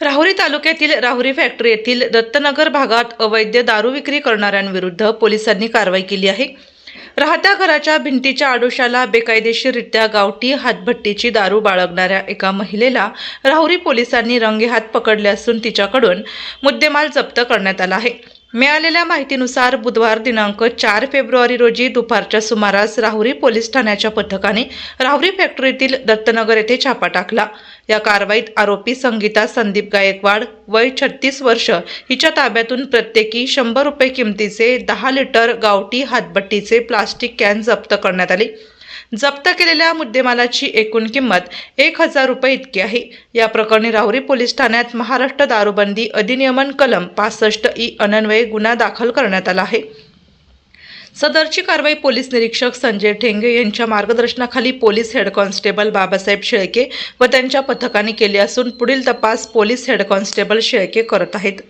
राहुरी तालुक्यातील राहुरी फॅक्टरी येथील दत्तनगर भागात अवैध दारू विक्री करणाऱ्यांविरुद्ध पोलिसांनी कारवाई केली आहे. राहत्या घराच्या भिंतीच्या आडोशाला बेकायदेशीररित्या गावठी हातभट्टीची दारू बाळगणाऱ्या एका महिलेला राहुरी पोलिसांनी रंगेहात पकडले असून तिच्याकडून मुद्देमाल जप्त करण्यात आला आहे. मिळालेल्या माहितीनुसार बुधवार दिनांक चार फेब्रुवारी रोजी दुपारच्या सुमारास राहुरी पोलीस ठाण्याच्या पथकाने राहुरी फॅक्टरीतील दत्तनगर येथे छापा टाकला. या कारवाईत आरोपी संगीता संदीप गायकवाड वय छत्तीस वर्ष हिच्या ताब्यातून प्रत्येकी शंभर रुपये किमतीचे दहा लिटर गावठी हातबट्टीचे प्लास्टिक कॅन जप्त करण्यात आले. जप्त केलेल्या मुद्देमालाची एकूण किंमत एक हजार रुपये इतकी आहे. या प्रकरणी राहुरी पोलीस ठाण्यात महाराष्ट्र दारूबंदी अधिनियमन कलम पासष्ट ई अनन्वये गुन्हा दाखल करण्यात आला आहे. सदरची कारवाई पोलीस निरीक्षक संजय ठेंगे यांच्या मार्गदर्शनाखाली police head constable Babasaheb Shelke व त्यांच्या पथकाने केली असून पुढील तपास पोलीस हेड कॉन्स्टेबल शेळके करत आहेत.